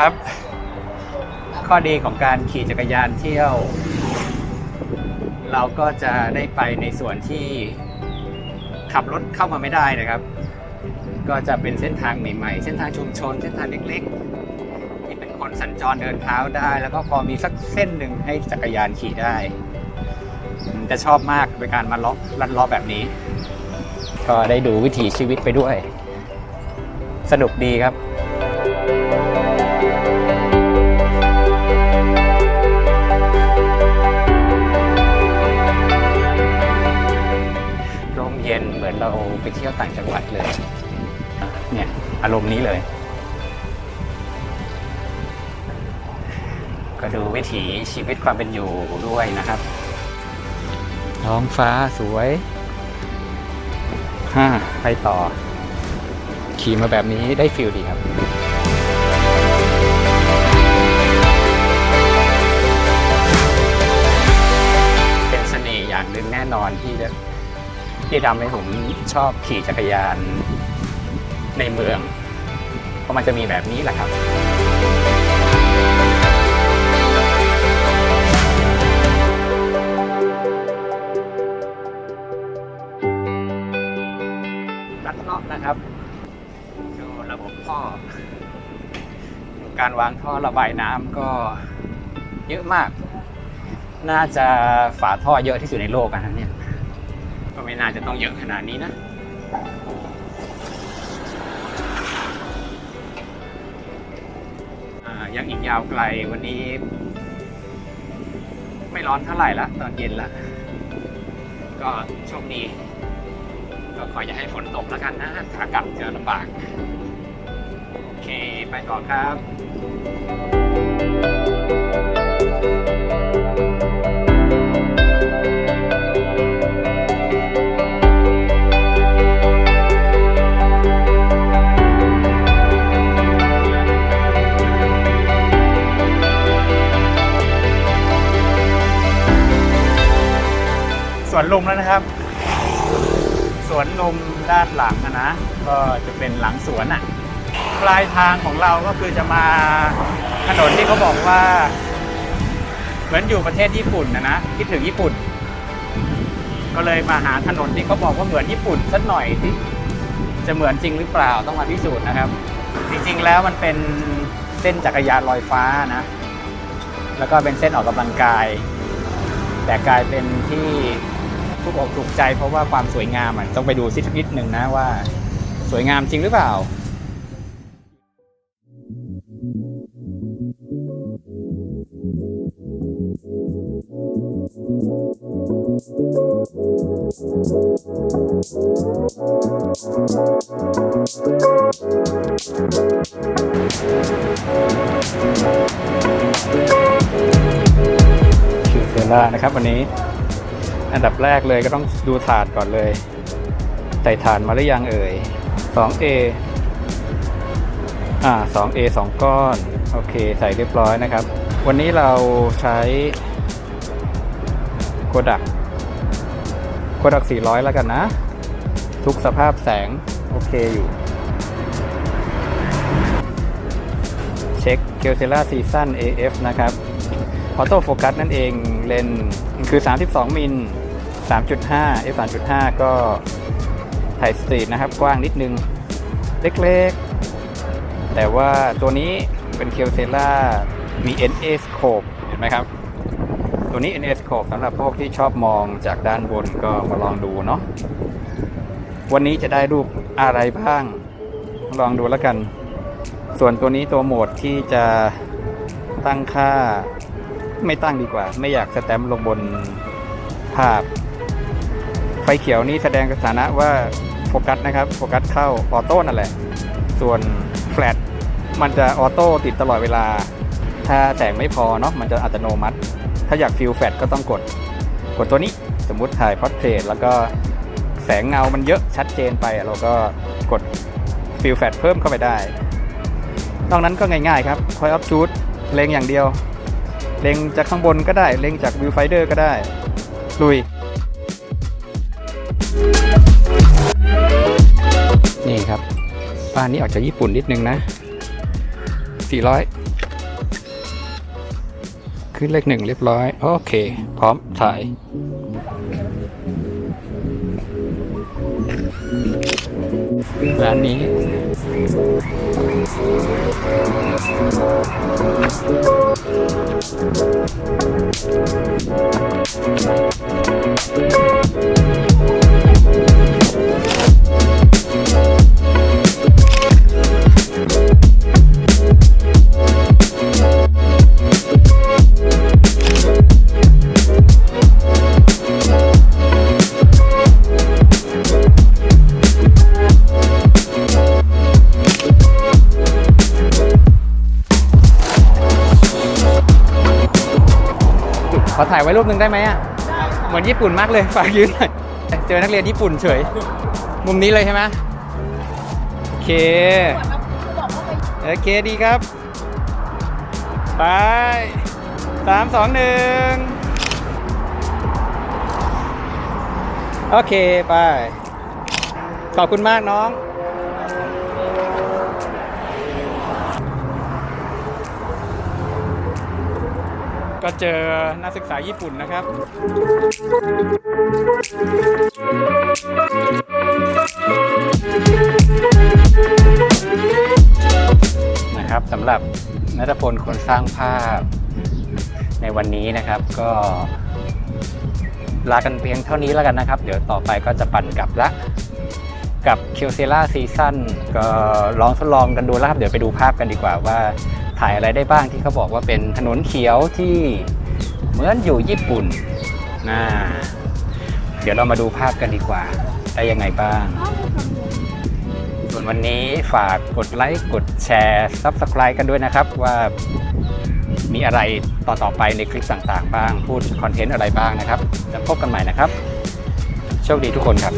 ครับ ข้อดีของการขี่จักรยานเที่ยว เราก็จะได้ไปในส่วนที่ขับรถเข้ามาไม่ได้นะครับ ก็จะเป็นเส้นทางใหม่ๆ เส้นทางชุมชน เส้นทางเล็กๆ ที่เป็นคนสัญจรเดินเท้าได้ แล้วก็พอมีสักเส้นหนึ่งให้จักรยานขี่ได้จะชอบมากในการมาล็อกลัดล้อแบบนี้ ก็ได้ดูวิถีชีวิตไปด้วย สนุกดีครับ ที่ยวต่างจังหวัดเลย เนี่ย อารมณ์นี้เลย ก็ดูวิถีชีวิตความเป็นอยู่ด้วยนะครับ ท้องฟ้าสวยฮ่าไปต่อ ขี่มาแบบนี้ได้ฟิลดีครับเป็นเสน่ห์อย่างหนึ่งแน่นอนที่ ที่ทำให้ผมชอบขี่จักรยานในเมือง เพราะมันจะมีแบบนี้แหละครับรัดเลาะนะครับดูระบบท่อ การวางท่อระบายน้ำก็เยอะมาก น่าจะฝาท่อเยอะที่สุดในโลกนะเนี่ย ไม่น่าจะต้องเยอะขนาดนี้นะยังอีกยาวไกลวันนี้ ไม่ร้อนเท่าไหร่ละตอนเย็นละก็โชคดีก็ขออย่าให้ฝนตกแล้วกันนะขากลับจะลำบาก โอเค ไปต่อครับ สวนลมแล้วนะครับสวนลมด้านหลังอะนะ ก็จะเป็นหลังสวนอะ่ะปลายทางของเราก็คือจะมาถนนที่เขาบอกว่า เหมือนอยู่ประเทศญี่ปุ่นนะนะคิดถึงญี่ปุ่น ก็เลยมาหาถนนที่เขาบอกว่าเหมือนญี่ปุ่นสักหน่อยที่จะเหมือนจริงหรือเปล่าต้องมาพิสูจน์นะครับ จริงๆแล้วมันเป็นเส้นจักรยานลอยฟ้านะ แล้วก็เป็นเส้นออกกำลังกาย แต่กลายเป็นที่ ทุกอกถูกใจเพราะว่าความสวยงามอะต้องไปดูสักนิดหนึ่งนะว่า สวยงามจริงหรือเปล่าคิวเซล่านะครับวันนี้ อันดับแรกเลยก็ต้องดูถาดก่อนเลย ใส่ถาดมาหรือยังเอ่ย 2A อ่า 2A 2 ก้อน โอเค ใส่เรียบร้อยนะครับ วันนี้เราใช้โกดักโกดัก400 แล้วกันนะ ทุกสภาพแสง โอเคอยู่ เช็คเกลเซล่าซีซั่น AF นะครับ ออโต้โฟกัสนั่นเองเลนส์ คือ 32 มิล 3.5 f 3.5 ก็ถ่ายสตรีทนะครับ กว้างนิดนึง เล็กๆ แต่ว่าตัวนี้เป็นเ e ลเซล่ามี NA scope เห็นไหมครับ ตัวนี้ NA scope สำหรับพวกที่ชอบมองจากด้านบนก็มาลองดูเนาะวันนี้จะได้รูปอะไรบ้าง ลองดูแล้วกัน ส่วนตัวนี้ตัวโหมดที่จะตั้งค่า ไม่ตั้งดีกว่า ไม่อยากสแตมป์ลงบนภาพ ไฟเขียวนี้แสดงสถานะว่าโฟกัสนะครับ โฟกัสเข้าออโต้นั่นแหละ ส่วนแฟลตมันจะออโต้ติดตลอดเวลา ถ้าแสงไม่พอเนาะมันจะอัตโนมัติ ถ้าอยากฟิลแฟลตก็ต้องกด กดตัวนี้สมมุติถ่ายพอร์เทรตแล้วก็แสงเงามันเยอะชัดเจนไป เราก็กดฟิลแฟลตเพิ่มเข้าไปได้ นอกนั้นก็ง่ายๆครับคอยออฟชูดเล็งอย่างเดียว เล็งจากข้างบนก็ได้ เล็งจากวิวไฟเดอร์ก็ได้ ลุย นี่ครับ บ้านนี้ออกจากญี่ปุ่นนิดนึงนะ 400 ขึ้นเลขหนึ่งเรียบร้อย โอเค พร้อมถ่ายร้านนี้ ข อถ่ายไว้รูปหนึ่งได้ไหมอะเหมือนญี่ปุ่นมากเลยฝากยืนหน่อยเจอนักเรียนญี่ปุ่นเฉย มุมนี้เลยใช่ไหมโอเคโอเคดีครับ ไปสามสองหนึ่งโอเค ไป ขอบคุณมากน้อง ก็เจอนักศึกษาญี่ปุ่นนะครับ นะครับสำหรับนัทพลคนสร้างภาพในวันนี้นะครับก็ลากันเพียงเท่านี้แล้วกันนะครับ เดี๋ยวต่อไปก็จะปั่นกลับละกับเคียวเซล่าซีซั่นก็ลองทดลองกันดูแล้วครับ เดี๋ยวไปดูภาพกันดีกว่าว่า ถ่ายอะไรได้บ้างที่เขาบอกว่าเป็นถนนเขียวที่เหมือนอยู่ญี่ปุ่นนะเดี๋ยวเรามาดูภาพกันดีกว่า ได้ยังไงบ้าง ส่วนวันนี้ฝากกดไลค์กดแชร์ Subscribe กันด้วยนะครับว่ามีอะไรต่อๆไปในคลิปต่างๆ บ้าง พูดคอนเทนต์อะไรบ้างนะครับ แล้วพบกันใหม่นะครับ โชคดีทุกคนครับ